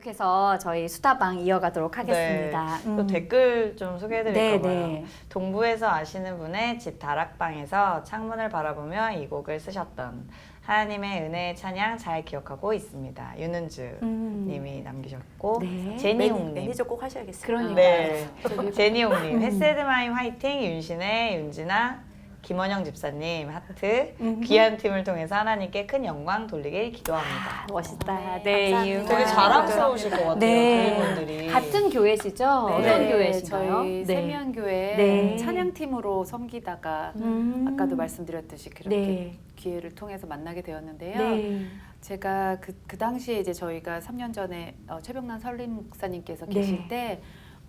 계속해서 저희 수다방 이어가도록 하겠습니다. 네. 음. 또 댓글 좀 소개해드릴까 네. 네. 동부에서 아시는 분의 집 다락방에서 창문을 바라보며 이 곡을 쓰셨던 하나님의 은혜의 찬양 잘 기억하고 있습니다. 윤은주 음. 님이 남기셨고 네. 제니홍 님 매니저 꼭 하셔야겠어요. 그러니까요. 네. 제니홍님, 음. 헤세드마임 화이팅, 윤신의 윤진아, 김원영 집사님 하트, 음. 귀한 팀을 통해서 하나님께 큰 영광 돌리길 기도합니다. 아, 멋있다. 네, 네, 감사합니다. 되게 자랑스러우실 것 같아요, 네. 그분들이. 같은 교회시죠? 어떤 네, 교회신가요? 저희 네. 세미안교회 네. 찬양팀으로 섬기다가 음. 아까도 말씀드렸듯이 그렇게 네. 기회를 통해서 만나게 되었는데요. 네. 제가 그, 그 당시에 이제 저희가 3년 전에 어, 최병란 설림 목사님께서 네. 계실 때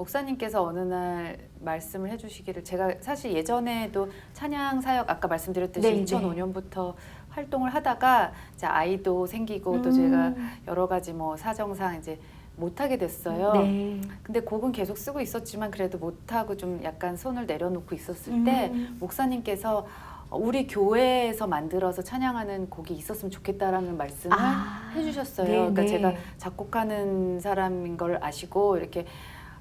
목사님께서 어느 날 말씀을 해주시기를 제가 사실 예전에도 찬양 사역 아까 말씀드렸듯이 네, 네. 2005년부터 활동을 하다가 이제 아이도 생기고 또 음. 제가 여러 가지 뭐 사정상 이제 못하게 됐어요. 네. 근데 곡은 계속 쓰고 있었지만 그래도 못하고 좀 약간 손을 내려놓고 있었을 때 음. 목사님께서 우리 교회에서 만들어서 찬양하는 곡이 있었으면 좋겠다라는 말씀을 아. 해주셨어요. 네, 그러니까 네. 제가 작곡하는 사람인 걸 아시고 이렇게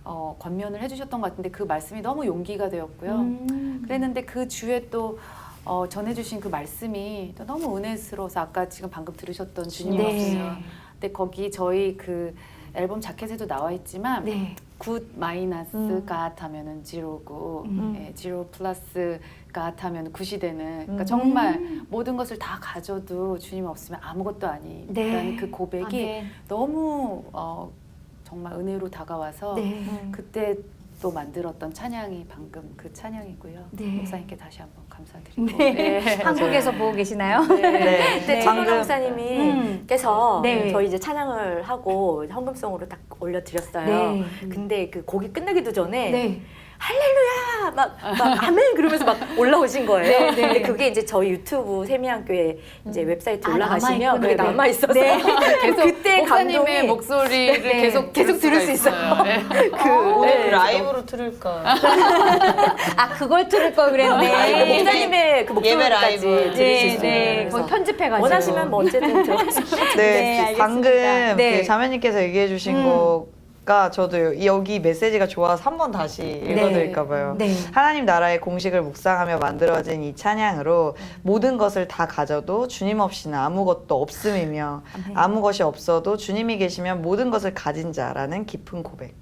어, 권면을 해주셨던 것 같은데 그 말씀이 너무 용기가 되었고요. 음. 그랬는데 그 주에 또 어, 전해주신 그 말씀이 또 너무 은혜스러워서 아까 지금 방금 들으셨던 주님 네. 없으면 근데 거기 저희 그 앨범 자켓에도 나와 있지만 네. 굿 마이너스 음. 갓 하면은 지로고 음. 예, 지로 플러스 갓 하면 굿이 되는 그러니까 음. 정말 모든 것을 다 가져도 주님 없으면 아무것도 아니라는 네. 그 고백이 아멘. 너무 어, 정말 은혜로 다가와서 네. 그때 또 만들었던 찬양이 방금 그 찬양이고요. 네. 목사님께 다시 한번 감사드리고 네. 네. 한국에서 보고 계시나요? 네. 네. 최근 방금 목사님이 음. 께서 네. 저희 이제 찬양을 하고 헌금송으로 딱 올려드렸어요. 네. 근데 그 곡이 끝나기도 전에 네. 할렐루야 막, 막 아멘 그러면서 막 올라오신 거예요. 네, 네. 근데 그게 이제 저희 유튜브 세미안교회 이제 웹사이트 아, 올라가시면 남아있구나. 그게 네. 남아 있어서 네. 계속 그때 목사님의 감동이 목소리를 네. 계속 계속 들을 수 있어요. 네. 그 오늘 네. 라이브로 들을까? 아 그걸 들을 걸 아, 그랬네. 목사님의 그 예배 목소리까지 라이브. 네, 수 네. 있어요. 거기 그래서 편집해가지고. 원하시면 뭐수 있어요. 네, 네, 알겠습니다. 방금 네. 그 자매님께서 얘기해 주신 음. 거 가 저도 여기 메시지가 좋아서 한 번 다시 읽어드릴까 봐요. 네. 하나님 나라의 공식을 묵상하며 만들어진 이 찬양으로 모든 것을 다 가져도 주님 없이는 아무것도 없음이며. 아무 것이 없어도 주님이 계시면 모든 것을 가진 자라는 깊은 고백.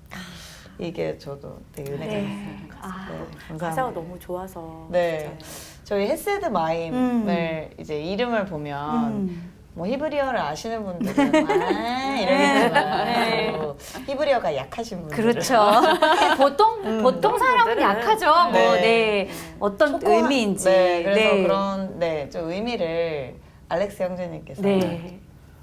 이게 저도 되게 은혜가 네. 있어요. 아. 네, 가사가 감사합니다. 너무 좋아서 네. 진짜. 저희 헤세드 마임을 음. 이제 이름을 보면 음. 뭐 히브리어를 아시는 분들은 아 이러겠지만 네. 또 히브리어가 약하신 분들 그렇죠. 보통 음. 보통 사람은 약하죠. 뭐 네. 네. 어떤 의미인지. 네 그래서 그런 네 좀 의미를 알렉스 형제님께서 네.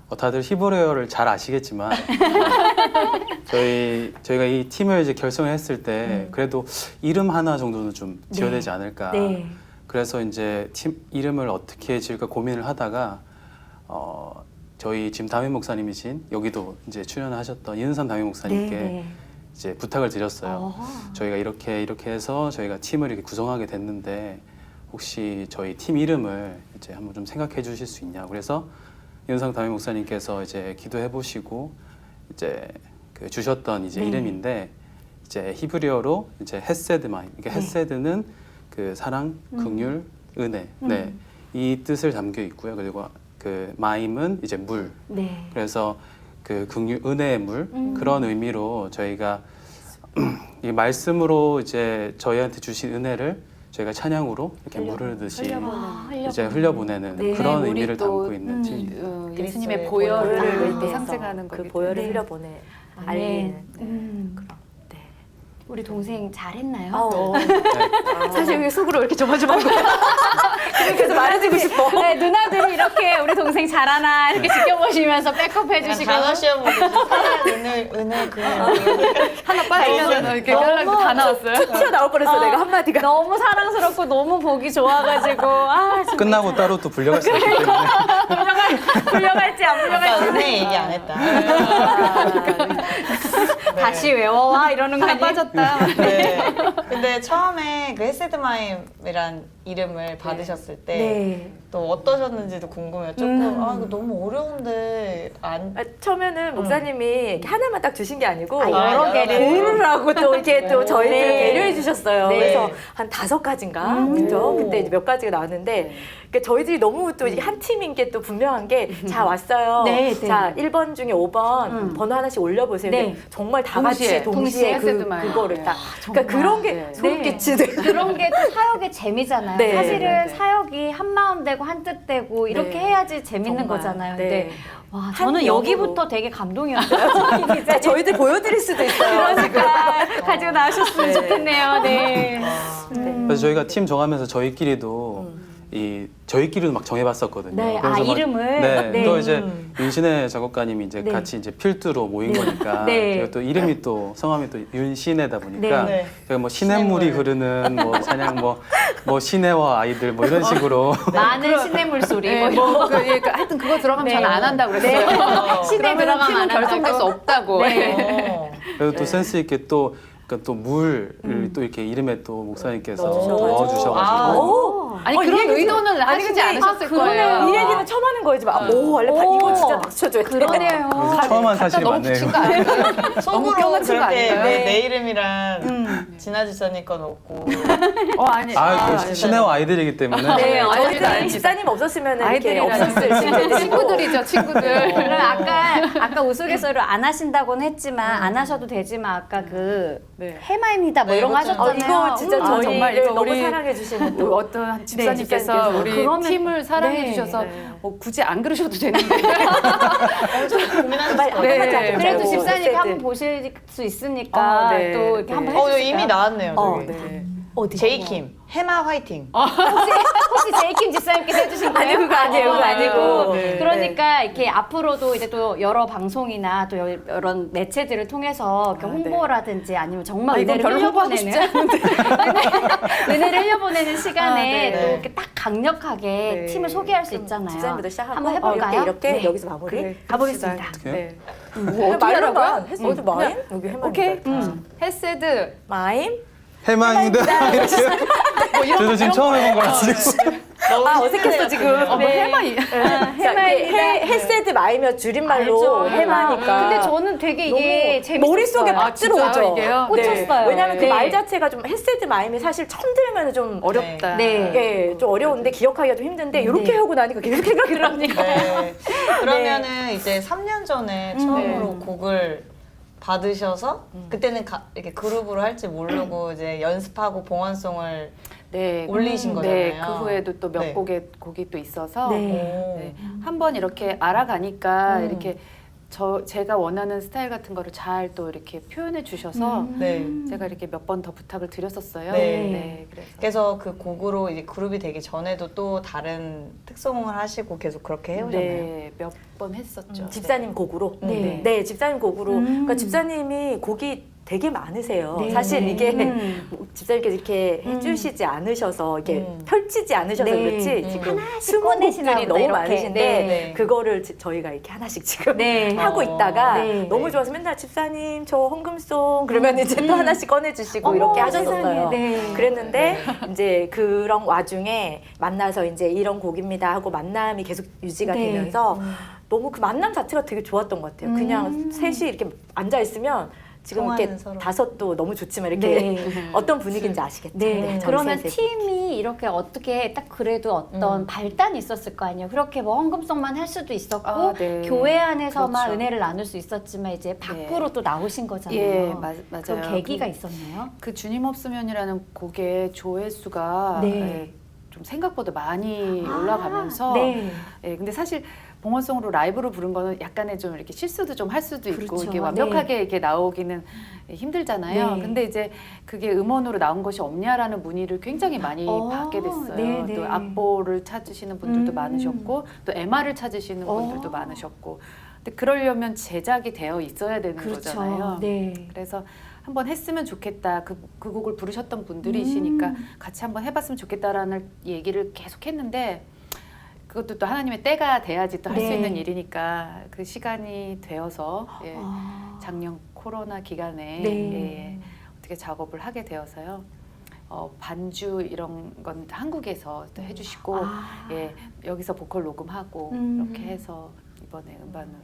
어, 다들 히브리어를 잘 아시겠지만 저희 저희가 이 팀을 이제 결성했을 때 그래도 이름 하나 정도는 좀 지어야 네. 되지 않을까. 네. 그래서 이제 팀 이름을 어떻게 지을까 고민을 하다가 어, 저희 지금 담임 목사님이신 여기도 이제 출연하셨던 이은삼 담임 목사님께 네. 이제 부탁을 드렸어요. 어. 저희가 이렇게 이렇게 해서 저희가 팀을 이렇게 구성하게 됐는데 혹시 저희 팀 이름을 이제 한번 좀 생각해 주실 수 있냐. 그래서 윤상 담임 목사님께서 이제 기도해 보시고 이제 그 주셨던 이제 네. 이름인데 이제 히브리어로 이제 헤세드마임. 이게 네. 헤세드는 그 사랑, 긍휼, 은혜. 네. 음. 이 뜻을 담겨 있고요. 그리고 그 마임은 이제 물. 네. 그래서 그 긍휼 은혜의 물 음. 그런 의미로 저희가 이 말씀으로 이제 저희한테 주신 은혜를 저희가 찬양으로 이렇게 물르듯이 아, 이제 흘려보내는 네, 그런 우리 의미를 또, 담고 있는 음. 어, 그리스도의 예수님의 보혈을 또 상징하는 그 거기 보혈을 네. 흘려보내 아멘. 알리는 네. 음. 그런 네. 우리 동생 잘했나요? 아우, 사실 여기 속으로 이렇게 조마조마한 거. 그래서 말해주고 싶어. 네, 누나들이 이렇게 우리 동생 잘하나 이렇게 지켜보시면서 백업 해주시고. 단어 시험 사랑 은혜 은혜 그 하나 빠지면 이렇게 너무 연락도 다 나왔어요. 튀어 나올 뻔했어 내가 한마디가. 너무 사랑스럽고 너무 보기 좋아가지고 아 진짜 끝나고 따로 또 불려갈 수 있기 때문에 불려갈지 안 불려갈지 은혜 얘기 안 했다. 네. 다시 외워와 이러는 거 하나 아니에요? 빠졌다. 네. 근데 처음에 그 헤세드마임이란 이름을 받으셨을 때 네. 또 어떠셨는지도 궁금해요. 조금 음. 아 이거 너무 어려운데 안 아, 처음에는 목사님이 이렇게 하나만 딱 주신 게 아니고 아, 여러 여러 개를. 고르라고 또 이렇게 또 네. 저희들을 네. 배려해 주셨어요. 네. 그래서 한 다섯 가지인가 그죠? 오. 그때 이제 몇 가지가 나왔는데 그러니까 저희들이 너무 또 이게 한 팀인 게 또 분명한 게 자 왔어요. 네, 네. 자 1번 중에 5번 음. 번호 하나씩 올려보세요. 네. 근데 정말 다 동시에, 같이 동시에, 동시에 그, 헤드만. 그거를 네. 딱 그러니까 그런 게 네. 소름 네. 끼치는 그런 게 또 사역의 재미잖아요. 네. 사실은 네, 네. 사역이 한 마음 되고 한뜻 되고 이렇게 네. 해야지 재밌는 정말. 거잖아요. 네. 근데 와한 저는. 여기부터 되게 감동이었어요. 자, 저희들 보여드릴 수도 있어요. 그러니까 가지고 나오셨으면 네. 좋겠네요. 네. 아, 그래서 저희가 팀 정하면서 저희끼리도 이 저희끼리도 막 정해봤었거든요. 네, 아, 그래서 막- 이름을? 네, 네. 또 이제 음. 윤신혜 작곡가님이 이제 네. 같이 이제 필두로 모인 거니까 네. 제가 또 이름이 또 성함이 또 윤신혜다 보니까 네. 네. 제가 뭐 시냇물이 시냇물. 흐르는 뭐 찬양 뭐뭐 시내와 아이들 뭐 이런 식으로 많은 시냇물 소리. 네, 뭐 뭐, 그, 예, 그, 하여튼 그거 들어가면 네. 저는 안 한다고 그랬어요. 어. 시대 그러면 들어가면 팀은 안 결성될 수 한다고. 없다고. 네. 어. 그래도 네. 또 센스 있게 또 그러니까 또 물을 또 이렇게 이름에 또 목사님께서 넣어주셔가지고. 넣어주셔가지고 아. 오. 아니 어, 그런 이 얘기 의도는 아니, 하시지 근데- 않으셨을 아, 그러네요. 거예요. 이 얘기는 처음 하는 거예요. 지금 아, 오, 원래 다 오. 이거 진짜 쳐줘야 돼. 그러네요. 그래서 처음 한 사실이 너무 많네요. 붙인 거 아닌가요? 속으로 껴맞춘 거 그렇게 아닌가요? 내, 네. 내 이름이랑 음. 진아 지사님 건 없고 어 아니. 아, 그 시내와 아이들이기 때문에 네, 아이들이 저희들 아닙니다. 집사님 없었으면 이렇게 없었을 진짜 친구들이죠, 친구들. 그럼 아까 아까 우스갯소리로 안 하신다고는 했지만 안 하셔도 되지만 아까 그 네. 해마입니다 뭐 네, 이런 거 이거 좀- 어, 하셨잖아요. 이거 진짜 음. 아, 저희를 정말 이거 너무 우리- 사랑해 주시는 또 어떤 집사님께서 집사님께서. 우리 그러면- 팀을 사랑해 네. 주셔서 네. 뭐 굳이 안 그러셔도 되는데 엄청 고민하셨을 말-. 네. 그래도 세트. 한번 보실 수 있으니까 아, 네. 또 이렇게 네. 한번 어, 이거 해주실까요? 이미 나왔네요. 어, 저기. 네. 어디? 제이킴 해마 화이팅. 혹시 혹시 제이킴 집사님께서 해주신 거예요? 아니, 그거 아니에요, 그거 아니고. 네. 그러니까 이렇게 앞으로도 이제 또 여러 방송이나 또 여- 여러 매체들을 통해서 이렇게 아, 네. 홍보라든지 아니면 정말 아, 이건 은혜를 별로 홍보하고 싶지 흘려보내는 은혜를 흘려보내는 시간에 아, 네. 또 이렇게 딱 강력하게 네. 팀을 소개할 수 있잖아요. 집사님부터 시작하고 한번 해볼까요? 어, 이렇게, 이렇게 네. 여기서 마무리. 그래, 가보겠습니다. 네. 네. 뭐 어떻게 말로만 하라고요? 했어. 어디 마임? 여기 해만. 오케이. 헤세드 마임? 해마입니다. 이렇게. 저도 지금 처음 해본 거라서 너무 아, 어색했어, 지금. 어, 뭐 네. 해마 이- 자, 이게 해마입니다. 해, 헤세드 마이면 줄임말로 알죠. 해마니까. 근데 저는 되게 이게 너무 재밌었어요. 머릿속에 막 아, 들어오죠. 이게요? 꽂혔어요. 왜냐면 네. 그말 자체가 좀 헤세드 마임이 사실 처음 들으면 좀 어렵다. 네. 예, 좀 어려운데 기억하기가 좀 힘든데 이렇게 네. 하고 나니까 계속 생각이 나니까. 네. 그러면은 이제 3년 전에 처음으로 곡을 받으셔서 그때는 가, 이렇게 그룹으로 할지 모르고 이제 연습하고 봉헌송을 네. 올리신 네, 거잖아요. 그 후에도 또 몇 네. 곡의 곡이 또 있어서 네. 오. 네. 한번 이렇게 알아가니까 음. 이렇게 저 제가 원하는 스타일 같은 거를 잘 또 이렇게 표현해 주셔서 네. 제가 이렇게 몇 번 더 부탁을 드렸었어요. 네. 그래서 그래서 그 곡으로 이제 그룹이 되기 전에도 또 다른 특송을 하시고 계속 그렇게 해오셨나요? 네, 몇 번 했었죠. 음, 집사님 곡으로. 네. 네, 집사님 곡으로. 음. 그러니까 집사님이 곡이 되게 많으세요. 네. 사실 이게 음. 뭐 집사님께서 이렇게 음. 해주시지 않으셔서 이렇게 음. 펼치지 않으셔서 네. 그렇지 음. 지금 꺼내시나 곡들이 너무 이렇게. 많으신데 네. 그거를 지- 저희가 이렇게 하나씩 지금 네. 하고 어. 있다가 네. 너무 네. 좋아서 맨날 집사님 저 헌금송 그러면 이제 또 음. 하나씩 꺼내주시고 어머, 이렇게. 하셨었어요. 네. 그랬는데 이제 그런 와중에 만나서 이제 이런 곡입니다 하고 만남이 계속 유지가 네. 되면서 너무 그 만남 자체가 되게 좋았던 것 같아요. 그냥 음. 셋이 이렇게 앉아 있으면 지금 이렇게 서로. 다섯도 너무 좋지만 이렇게 네. 어떤 분위기인지 아시겠죠? 네. 저희 그러면. 팀이 이렇게 어떻게 딱 그래도 어떤 음. 발단이 있었을 거 아니에요. 그렇게 뭐 헌금성만 할 수도 있었고 아, 네. 교회 안에서만 그렇죠. 은혜를 나눌 수 있었지만 이제 밖으로 또 나오신 거잖아요. 예, 맞, 맞아요. 그 계기가 그, 있었나요? 그 주님 없으면이라는 곡의 조회수가 네. 예, 좀 생각보다 많이 올라가면서 네. 예, 근데 사실 봉헌송으로 라이브로 부른 거는 약간의 좀 이렇게 실수도 좀 할 수도 있고 그렇죠. 이게 완벽하게 이렇게 나오기는 힘들잖아요. 네. 근데 이제 그게 음원으로 나온 것이 없냐라는 문의를 굉장히 많이 어, 받게 됐어요. 네, 네. 또 악보를 찾으시는 분들도 음. 많으셨고 또 MR을 찾으시는 분들도 어. 많으셨고. 근데 그러려면 제작이 되어 있어야 되는 거잖아요. 그렇죠. 네. 그래서 한번 했으면 좋겠다. 그, 그 곡을 부르셨던 분들이시니까 음. 같이 한번 해봤으면 좋겠다라는 얘기를 계속 했는데 그것도 또 하나님의 때가 돼야지 또 할 수 네. 있는 일이니까 그 시간이 되어서 예, 아. 작년 코로나 기간에 네. 예, 어떻게 작업을 하게 되어서요. 어, 반주 이런 건 한국에서 또 해주시고 아. 예 여기서 보컬 녹음하고 음. 이렇게 해서 이번에 음반으로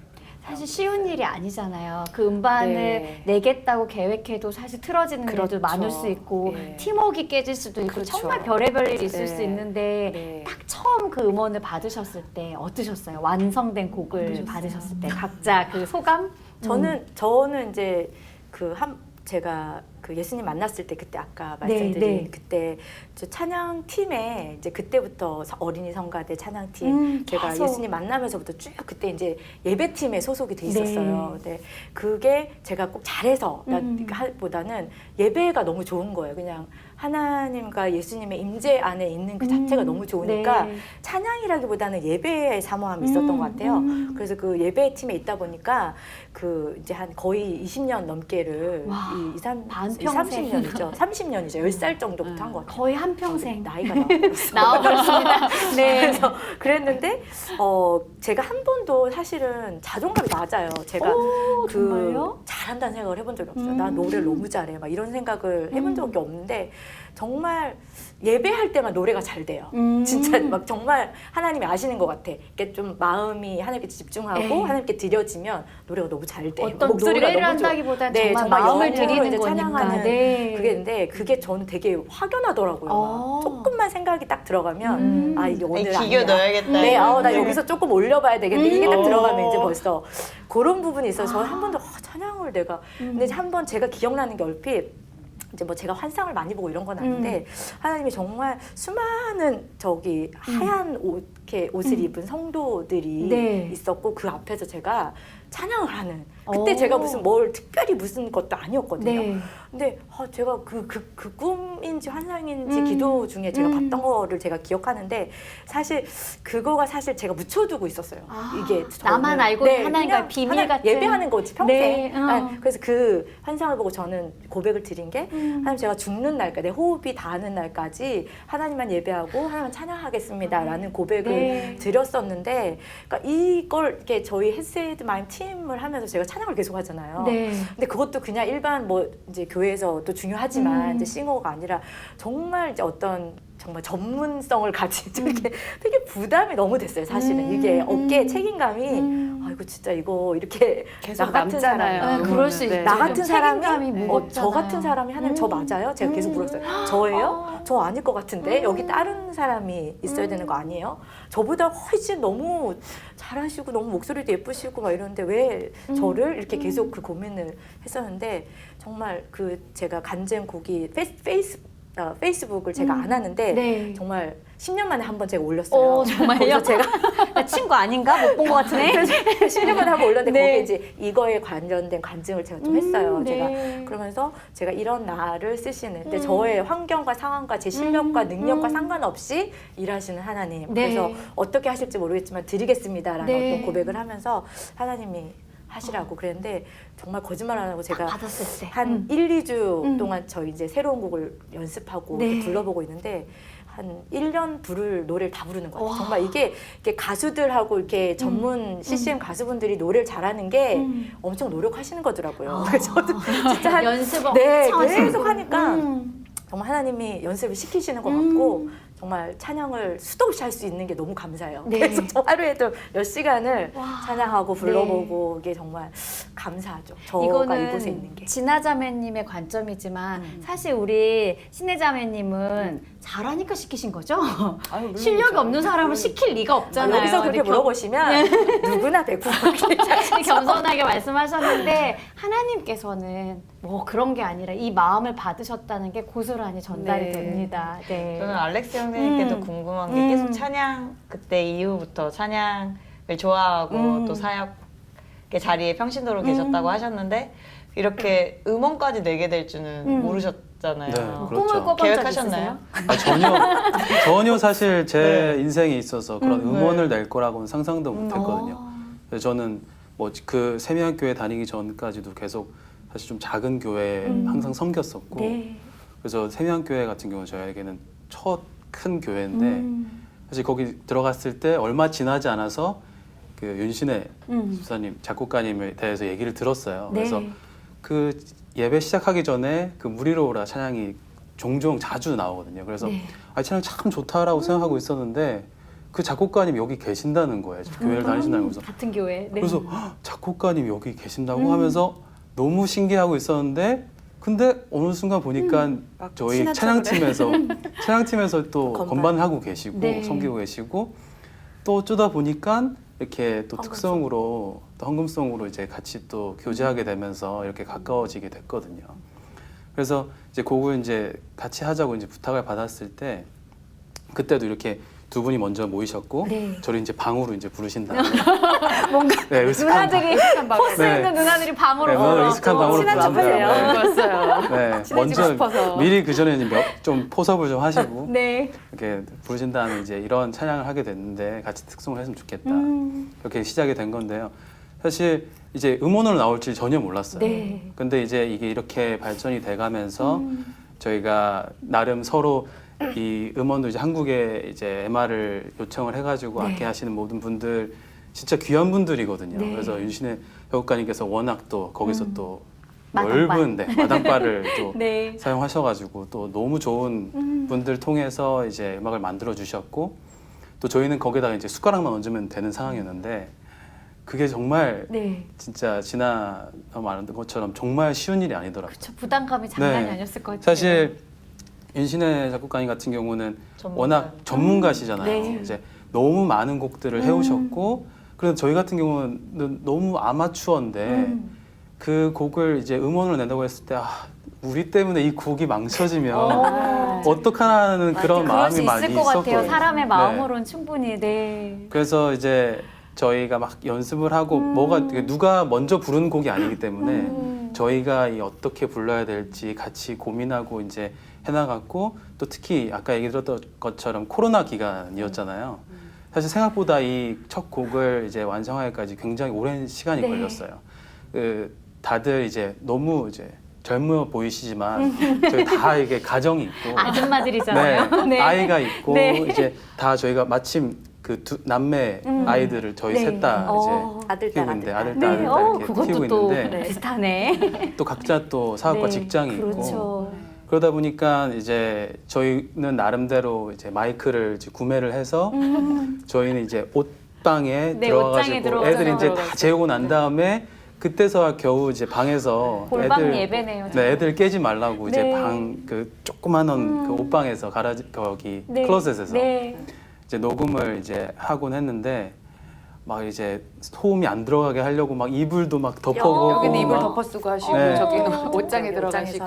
사실 쉬운 일이 아니잖아요. 그 음반을 네. 내겠다고 계획해도 사실 틀어지는 일도 그렇죠. 많을 수 있고 예. 팀워크 깨질 수도 있고 그렇죠. 정말 별의별 일이 있을 네. 수 있는데 네. 딱 처음 그 음원을 받으셨을 때 어떠셨어요? 완성된 곡을 어떠셨어요? 받으셨을 때 각자 그 소감? 저는 저는 이제 그 한 제가 그 예수님 만났을 때 그때 아까 네, 말씀드린 네. 그때 저 찬양 팀에 이제 그때부터 서- 어린이 성가대 찬양 팀 음, 제가 계속. 예수님 만나면서부터 쭉 그때 이제 예배 팀에 소속이 돼 네. 있었어요. 근데 그게 제가 꼭 잘해서 음. 보다는 예배가 너무 좋은 거예요. 그냥 하나님과 예수님의 임재 안에 있는 그 자체가 음, 너무 좋으니까 네. 찬양이라기보다는 예배의 사모함이 있었던 음, 것 같아요. 음. 그래서 그 예배 팀에 있다 보니까 그 이제 한 거의 20년 넘게를 와, 이 2, 3, 반평생. 30년이죠. 30년이죠. 10살 정도부터 음. 한것 같아요. 거의 한 평생 나이가 나왔어. 나와버렸습니다. 네. 그래서 그랬는데 어 제가 한 번도 사실은 자존감이 낮아요. 제가 오, 그 정말요? 잘한다는 생각을 해본 적이 없어요. 음. 나 노래를 너무 잘해. 막 이런 생각을 해본 음. 적이 없는데 정말 예배할 때만 노래가 잘 돼요. 음. 진짜 막 정말 하나님이 아시는 것 같아. 이게 좀 마음이 하나님께 집중하고 네. 하나님께 드려지면 노래가 너무 잘 돼. 어떤 목소리가 노래를 너무 좋아. 한다기보다 네, 정말, 정말 마음을 드리는 거니까. 찬양하는 네. 그게 근데 그게 저는 되게 확연하더라고요. 어. 막 조금만 생각이 딱 들어가면 음. 아 이게 오늘 기교 아니야. 넣어야겠다. 네, 아, 나 음. 여기서 조금 올려봐야 되겠는데 이게 딱 음. 들어가면 이제 어. 벌써 그런 부분이 있어서 저는 아. 한 번도 아, 찬양을 내가 음. 근데 한 번 제가 기억나는 게 얼핏 이제 뭐 제가 환상을 많이 보고 이런 건 아닌데 하나님이 정말 수많은 저기 하얀 옷, 이렇게 옷을 음. 입은 성도들이 네. 있었고 그 앞에서 제가 찬양을 하는 그때 오. 제가 무슨 뭘 특별히 무슨 것도 아니었거든요. 네. 근데 아, 제가 그, 그, 그 꿈인지 환상인지 음. 기도 중에 제가 음. 봤던 거를 제가 기억하는데 사실 그거가 사실 제가 묻혀두고 있었어요. 아, 이게 나만 알고 있는 하나님과의 그냥 비밀 하나- 같은. 예배하는 거지 평생. 네, 어. 아, 그래서 그 환상을 보고 저는 고백을 드린 게 음. 하나님 제가 죽는 날까지 내 호흡이 닿는 날까지 하나님만 예배하고 하나님만 찬양하겠습니다라는 고백을 네. 드렸었는데 그러니까 이걸 이렇게 저희 헤세드 마임 팀을 하면서 제가 찬양을 계속 하잖아요. 네. 근데 그것도 그냥 일반 뭐 이제 교 회에서도 중요하지만 음. 이제 싱어가 아니라 정말 이제 어떤 정말 전문성을 가진 이렇게 되게 부담이 너무 됐어요. 사실은 음, 이게 음. 책임감이 음. 아 이거 진짜 이거 이렇게 계속 나 같은 남잖아요. 사람이 네, 그럴 수 네. 있죠. 나 같은 사람이 책임감이 어, 무겁잖아요. 저 같은 사람이 하나님 저 음. 맞아요? 제가 계속 음. 물었어요. 저예요? 어. 저 아닐 것 같은데 음. 여기 다른 사람이 있어야 되는 거 아니에요? 저보다 훨씬 너무 잘하시고 너무 목소리도 예쁘시고 막 이러는데 왜 음. 저를 이렇게 계속 그 고민을 했었는데 정말 그 제가 간증 곡이 페이스, 페이스 어, 페이스북을 제가 음. 안 하는데 네. 정말 10년 만에 한 번 제가 올렸어요. 어, 정말요? 그래서 제가 나 친구 아닌가? 못 본 것 같으네. 10년 만에 한 번 올렸는데 네. 거기에 이제 이거에 관련된 간증을 제가 좀 했어요. 음, 제가 네. 그러면서 제가 이런 나를 쓰시는 근데 음. 저의 환경과 상황과 제 실력과 음, 능력과 음. 상관없이 일하시는 하나님 네. 그래서 어떻게 하실지 모르겠지만 드리겠습니다라는 네. 어떤 고백을 하면서 하나님이 하시라고 그랬는데 정말 거짓말 안 하고 제가 받았을 때. 한 음. 1, 2주 음. 동안 저희 이제 새로운 곡을 연습하고 네. 이렇게 불러보고 있는데 한 1년 부를 노래를 다 부르는 거예요. 와. 정말 이게, 이게 가수들하고 이렇게 전문 CCM 가수분들이 노래를 잘하는 게 음. 엄청 노력하시는 거더라고요. 아. 그래서 저도 진짜 한 연습을 네, 엄청 하시고. 계속 하니까 음. 정말 하나님이 연습을 시키시는 것 음. 같고 정말 찬양을 수도 없이 할 수 있는 게 너무 감사해요. 네. 그래서 저 하루에도 몇 시간을 와. 찬양하고 불러보고 이게 정말 감사하죠. 저가 이거는 이곳에 있는 게. 진화자매님의 관점이지만 음. 사실 우리 신혜자매님은 잘하니까 시키신 거죠? 아유. 실력이 없는 사람을 시킬 리가 아, 없잖아요. 여기서 그렇게 물어보시면 누구나 백구 겸- 겸손하게 말씀하셨는데 하나님께서는 뭐 그런 게 아니라 이 마음을 받으셨다는 게 고스란히 전달이 네. 됩니다. 네. 저는 알렉스 형님께도 음. 궁금한 게 음. 계속 찬양 그때 이후부터 찬양을 좋아하고 음. 또 사역의 자리에 평신도로 계셨다고 하셨는데 이렇게 음원까지 내게 될 줄은 음. 모르셨 잖아요. 네, 꿈을 그렇죠. 꿔본 적 계획하셨나요? 있으세요? 아, 전혀 전혀 사실 제 네. 인생에 있어서 그런 음, 음원을 낼 거라고는 상상도 못했거든요. 어. 그래서 저는 뭐 그 세미학교에 다니기 전까지도 계속 사실 좀 작은 교회에 음. 항상 섬겼었고 네. 그래서 세미학교회 같은 경우는 저에게는 첫 큰 교회인데 음. 사실 거기 들어갔을 때 얼마 지나지 않아서 그 윤신혜 음. 집사님 작곡가님에 대해서 얘기를 들었어요. 네. 그래서 그 예배 시작하기 전에 그 무리로 오라 찬양이 종종 자주 나오거든요. 그래서 네. 아, 찬양 참 좋다라고 생각하고 있었는데 그 작곡가님 여기 계신다는 거예요. 교회를 다니신다는 거죠. 같은 교회. 네. 그래서 헉, 작곡가님 여기 계신다고 하면서 너무 신기하고 있었는데 근데 어느 순간 보니까 막 저희 찬양팀에서 찬양팀에서 또 건반. 건반을 하고 계시고 네. 섬기고 계시고 또 어쩌다 보니까 이렇게 또 헌금송. 특성으로 또 헌금송으로 이제 같이 또 교제하게 되면서 이렇게 가까워지게 됐거든요. 그래서 이제 곡을 이제 같이 하자고 이제 부탁을 받았을 때 그때도 이렇게 두 분이 먼저 모이셨고 네. 저를 이제 방으로 이제 부르신 다음에 뭔가 네, 의식한 누나들이 포스 네. 있는 누나들이 방으로 네, 불러. 의식한 방으로 친한 척 부르신 하세요. 다음에 좋았어요. 네, 친해지고 먼저 싶어서. 미리 그 전에 몇- 좀 포섭을 좀 하시고 네. 이렇게 부르신 다음에 이제 이런 찬양을 하게 됐는데 같이 특송을 했으면 좋겠다 음. 이렇게 시작이 된 건데요. 사실 이제 음원으로 나올 줄 전혀 몰랐어요. 네. 근데 이제 이게 이렇게 발전이 돼가면서 음. 저희가 나름 서로 이 음원도 이제 한국에 이제 MR을 요청을 해가지고 네. 악기 하시는 모든 분들 진짜 귀한 분들이거든요. 네. 그래서 윤신의 배우가님께서 워낙 또 거기서 음. 또. 넓은 네, 마당발을 또 네. 사용하셔가지고 또 너무 좋은 음. 분들 통해서 이제 음악을 만들어 주셨고 또 저희는 거기다가 이제 숟가락만 얹으면 되는 상황이었는데 그게 정말 네. 진짜 지나 말한 것처럼 정말 쉬운 일이 아니더라고요. 그쵸 부담감이 장난이 네. 아니었을 것 같아요. 사실 윤신의 작곡가님 같은 경우는 전문가. 워낙 전문가시잖아요. 네. 이제 너무 많은 곡들을 음. 해오셨고 그래서 저희 같은 경우는 너무 아마추어인데 음. 그 곡을 이제 음원을 낸다고 했을 때 아, 우리 때문에 이 곡이 망쳐지면 어. 어떡하라는 그런 그럴 마음이 수 많이 있을 것 같아요. 있었거든요. 사람의 네. 마음으로는 충분히 네. 그래서 이제 저희가 막 연습을 하고 음. 뭐가 누가 먼저 부르는 곡이 아니기 때문에 음. 저희가 이 어떻게 불러야 될지 같이 고민하고 이제 해나갔고 또 특히 아까 얘기 들었던 것처럼 코로나 기간이었잖아요. 사실 생각보다 이 첫 곡을 이제 완성하기까지 굉장히 오랜 시간이 네. 걸렸어요. 그 다들 이제 너무 이제 젊어 보이시지만 저희 다 이게 가정이 있고 아줌마들이잖아요. 네, 아이가 있고 네. 이제 다 저희가 마침 그 두 남매 음. 아이들을 저희 네. 셋 다 어. 이제 아들 딸 키우고 있는데 아들 아들 딸. 딸 네, 아들 딸 어, 이렇게 그것도 키우고 또 있는데 비슷하네. 또 각자 또 사업과 네, 직장이 있고 그렇죠. 그러다 보니까 이제 저희는 나름대로 이제 마이크를 이제 구매를 해서 음. 저희는 이제 옷방에 네, 옷장에 들어가가지고 들어가서 애들 이제 다 들어가서. 재우고 난 다음에 그때서야 겨우 이제 방에서 골방 예배네요, 정말. 네, 애들 깨지 말라고 이제 네. 방 그 조그마한 음. 그 옷방에서 가라지 거기 네. 클로셋에서 네. 이제 녹음을 이제 하곤 했는데 막 이제 소음이 안 들어가게 하려고 막 이불도 막 덮어보고 여기는 이불 막 덮어 쓰고 하시고 네. 저기는 어. 옷장에 들어가시고.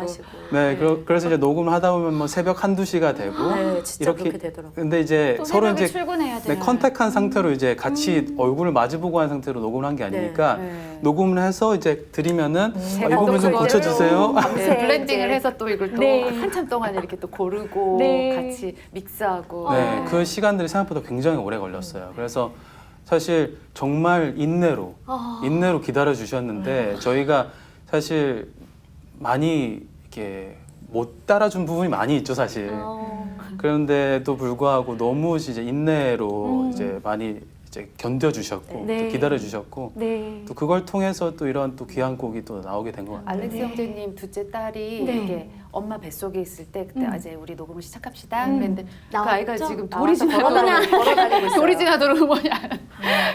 네, 그러, 그래서 이제 녹음을 하다 보면 뭐 새벽 한두 시가 되고 네, 진짜 그렇게 되더라고요. 근데 이제 또 서로 새벽에 이제 출근해야 네, 돼요. 컨택한 상태로 이제 같이 얼굴을 마주보고 한 상태로 녹음을 한 게 아니니까 네. 녹음을 해서 이제 드리면은 아, 이 제가 부분 좀또 고쳐주세요. 네, 블렌딩을 이제 해서 또 이걸 또 네. 한참 동안 이렇게 또 고르고 네. 같이 믹스하고 네, 어. 그 시간들이 생각보다 굉장히 오래 걸렸어요. 그래서 사실 정말 인내로 아. 인내로 기다려 주셨는데 저희가 사실 많이 이렇게 못 따라준 부분이 많이 있죠, 사실. 어. 그런데도 불구하고 너무 이제 인내로 음. 이제 많이 이제 견뎌 주셨고 네. 기다려 주셨고 네. 또 그걸 통해서 또 이런 또 귀한 곡이 또 나오게 된 것 같아요. 알렉스 네. 형제님 둘째 딸이 네. 이렇게 엄마 뱃속에 있을 때 그때 음. 이제 우리 녹음을 시작합시다 음. 그랬는데 그 나왔죠? 아이가 지금 돌이 지나도록 걸어다니고, 걸어다니고 있어요. 돌이 지나도록 뭐냐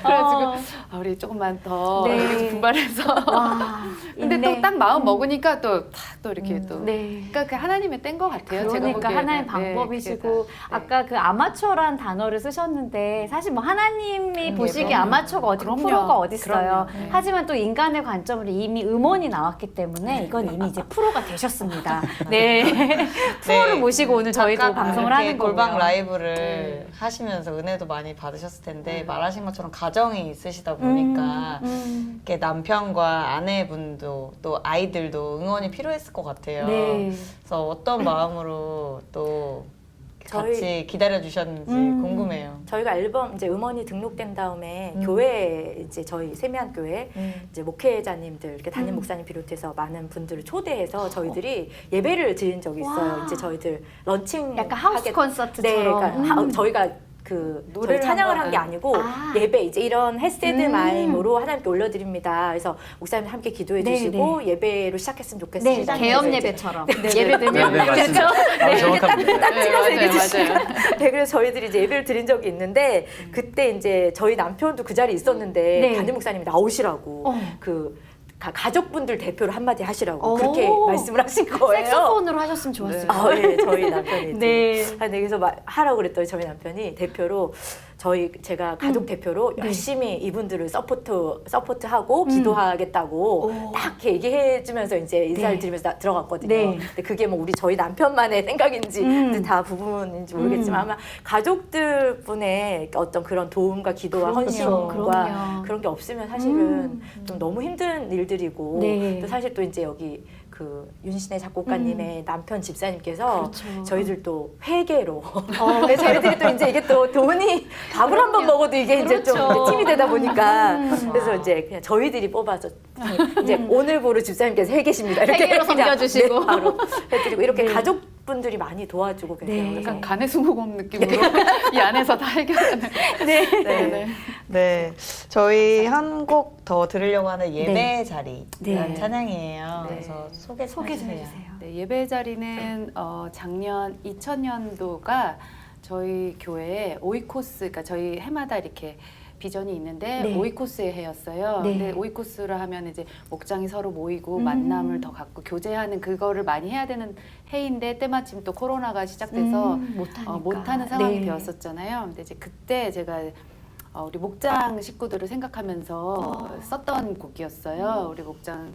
그래가지고 어. 아, 우리 조금만 더 네. 이렇게 좀 분발해서 와. 근데 인내. 또딱 마음 먹으니까 또 탁 또 이렇게 또 네. 그러니까 그 하나님의 땐것 같아요. 제가 그러니까 보기에는. 하나의 네, 방법이시고 그게 다, 네. 아까 그 아마추어란 단어를 쓰셨는데 사실 뭐 하나님 이 음, 보시기에 그럼요. 아마추어가 어디 그럼요. 프로가 어디 있어요. 네. 하지만 또 인간의 관점으로 이미 음원이 나왔기 때문에 이건 이미 이제 프로가 되셨습니다. 네. 프로를 네. 모시고 오늘 저희도 방송을 하는 거고요. 골방 라이브를 하시면서 은혜도 많이 받으셨을 텐데 말하신 것처럼 가정이 있으시다 보니까 음. 이렇게 남편과 아내분도 또 아이들도 응원이 필요했을 것 같아요. 네. 그래서 어떤 마음으로 또 저희- 같이 기다려 주셨는지 음. 궁금해요. 저희가 앨범 이제 음원이 등록된 다음에 음. 교회 이제 저희 세미한 교회 음. 이제 목회자님들 이렇게 담임 음. 목사님 비롯해서 많은 분들을 초대해서 저희들이 예배를 드린 적이 있어요. 와. 이제 저희들 런칭 약간 하우스 하게- 콘서트처럼. 네, 그러니까 하- 음. 저희가 그 노래를 찬양을 한번, 한게 아니고 아. 예배 이제 이런 헤세드 음. 마임으로 하나님께 올려드립니다. 그래서 목사님 함께 기도해 네, 주시고 예배로 시작했으면 네, 좋겠습니다. 개업 그래서 이제 예배처럼 예를 들면 네, 네, 맞습니다. 아, 정확합니다. 딱 찍어서 네, 얘기해 맞아요. 네, 그래서 저희들이 이제 예배를 드린 적이 있는데 그때 이제 저희 남편도 그 자리에 있었는데 네. 담임 목사님이 나오시라고 어. 그 가, 가족분들 대표로 한마디 하시라고 오. 그렇게 말씀을 하신 거예요. 색소폰으로 하셨으면 좋았을 것 아, 같아요. 네, 저희 남편이. 이제. 네. 아, 네, 그래서 막 하라고 그랬더니 저희 남편이 대표로 저희 제가 가족 대표로 네. 열심히 이분들을 서포트 서포트하고 기도하겠다고 오. 딱 이렇게 얘기해 주면서 이제 인사를 네. 드리면서 나- 들어갔거든요. 네. 근데 그게 뭐 우리 저희 남편만의 생각인지 음. 다 부분인지 모르겠지만 아마 가족들 분의 어떤 그런 도움과 기도와 그럼요. 헌신과 그럼요. 그런 게 없으면 사실은 음. 좀 너무 힘든 일 들이고 네. 또 사실 또 이제 여기 그 윤신의 작곡가님의 남편 집사님께서 음. 그렇죠. 저희들도 회계로 그래서 저희들이 또 이제 이게 또 돈이 밥을 한 번 먹어도 이게 이제 좀 그렇죠. 이제 팀이 되다 보니까 음. 그래서 이제 그냥 저희들이 뽑아서 이제 오늘 보루 집사님께서 회계십니다 이렇게 회계로 섬겨주시고. 네, 바로 해드리고 이렇게 네. 가족분들이 많이 도와주고 계세요. 네. 그래서 약간 간의 수모공 느낌으로 이 안에서 다 해결하는. 네. 네. 네. 네, 저희 한 곡 더 들으려고 하는 예배 네. 자리 네. 찬양이에요. 네. 그래서 소개 좀 소개 좀 해주세요. 네, 예배 자리는 어, 작년 2000년도가 저희 교회에 오이코스, 그러니까 저희 해마다 이렇게 비전이 있는데 네. 오이코스의 해였어요. 네. 근데 오이코스를 하면 이제 목장이 서로 모이고 음. 만남을 더 갖고 교제하는 그거를 많이 해야 되는 해인데 때마침 또 코로나가 시작돼서 음, 못하니까. 어, 못하는 상황이 네. 되었었잖아요. 근데 이제 그때 제가 어, 우리 목장 식구들을 생각하면서 어. 썼던 곡이었어요. 우리 목장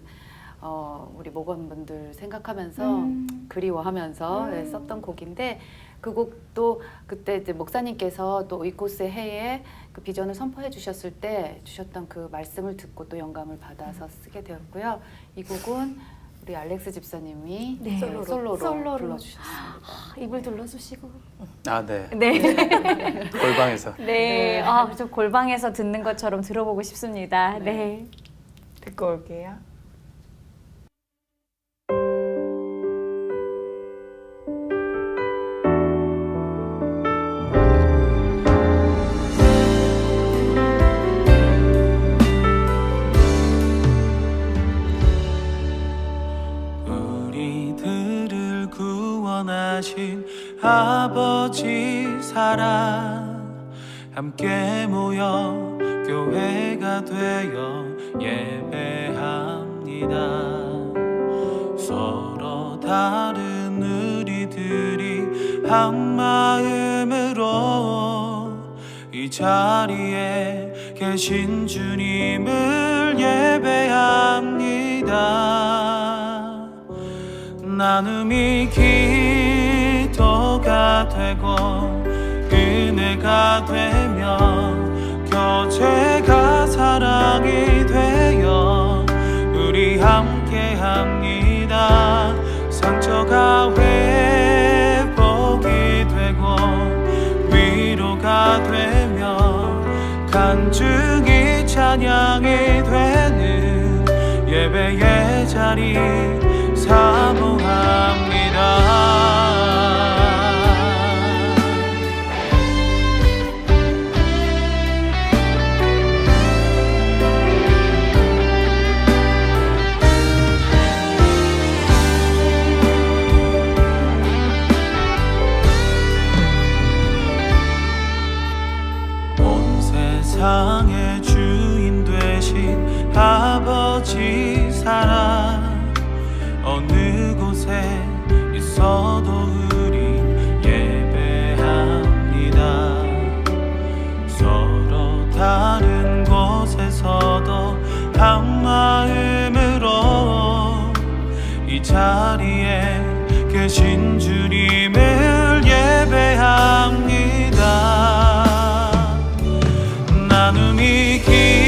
어, 우리 목원분들 생각하면서 음. 그리워하면서 네, 썼던 곡인데 그 곡도 그때 이제 목사님께서 또 이코스의 해에 그 비전을 선포해 주셨을 때 주셨던 그 말씀을 듣고 또 영감을 받아서 쓰게 되었고요. 이 곡은 우리 알렉스 집사님이 네. 솔로로, 솔로로, 솔로로. 불러주셨습니다. 입을 둘러주시고. 아, 네. 네. 골방에서. 네. 아, 좀 골방에서 듣는 것처럼 들어보고 싶습니다. 네. 듣고 올게요. 함께 모여 교회가 되어 예배합니다. 서로 다른 우리들이 한 마음으로 이 자리에 계신 주님을 예배합니다. 나눔이 기도가 되고 은혜가 되며 교제가 사랑이 되어 우리 함께 합니다. 상처가 회복이 되고 위로가 되며 간증이 찬양이 되는 예배의 자리 사모합 나눔이 기